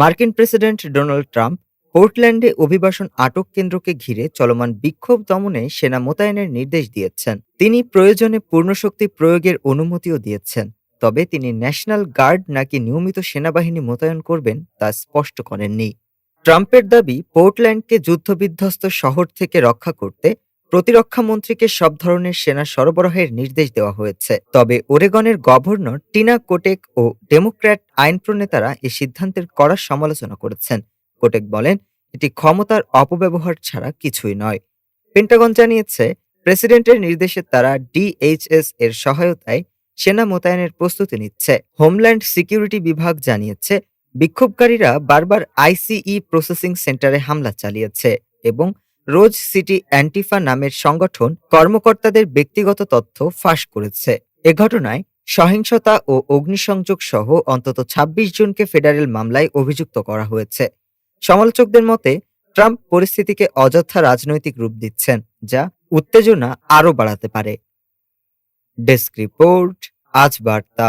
মার্কিন president Donald Trump পোর্টল্যান্ডে অভিবাসন আটক কেন্দ্রকে ঘিরে চলমান বিক্ষোভ দমনে সেনা মোতায়েনের নির্দেশ দিয়েছেন। তিনি প্রয়োজনে পূর্ণশক্তি প্রয়োগের অনুমতিও দিয়েছেন, তবে তিনি ন্যাশনাল গার্ড নাকি নিয়মিত সেনাবাহিনী মোতায়েন করবেন তা স্পষ্ট করেননি। ট্রাম্পের দাবি, পোর্টল্যান্ডকে যুদ্ধবিধ্বস্ত শহর থেকে রক্ষা করতে প্রতিরক্ষা মন্ত্রীকে সব ধরনের সেনা সরবরাহের নির্দেশ দেওয়া হয়েছে। তবে ওরেগনের গভর্নর টিনা কোটেক ও ডেমোক্র্যাট আইন প্রণেতারা এই সিদ্ধান্তের কড়া সমালোচনা করেছেন। কোটেক বলেন, এটি ক্ষমতার অপব্যবহার ছাড়া কিছুই নয়। পেন্টাগন জানিয়েছে, প্রেসিডেন্টের নির্দেশে তারা ডিএইচএস এর সহায়তায় সেনা মোতায়েনের প্রস্তুতি নিচ্ছে। হোমল্যান্ড সিকিউরিটি বিভাগ জানিয়েছে, বিক্ষোভকারীরা বারবার আইসিই প্রসেসিং সেন্টারে হামলা চালিয়েছে এবং রোজ সিটি অ্যান্টিফা নামের সংগঠন কর্মকর্তাদের ব্যক্তিগত তথ্য ফাঁস করেছে। এ ঘটনায় সহিংসতা ও অগ্নিসংযোগ সহ অন্তত ২৬ জনকে ফেডারেল মামলায় অভিযুক্ত করা হয়েছে। সমালোচকদের মতে, ট্রাম্প পরিস্থিতিকে অযথা রাজনৈতিক রূপ দিচ্ছেন, যা উত্তেজনা আরও বাড়াতে পারে। ডেস্ক রিপোর্ট, আজ বার্তা।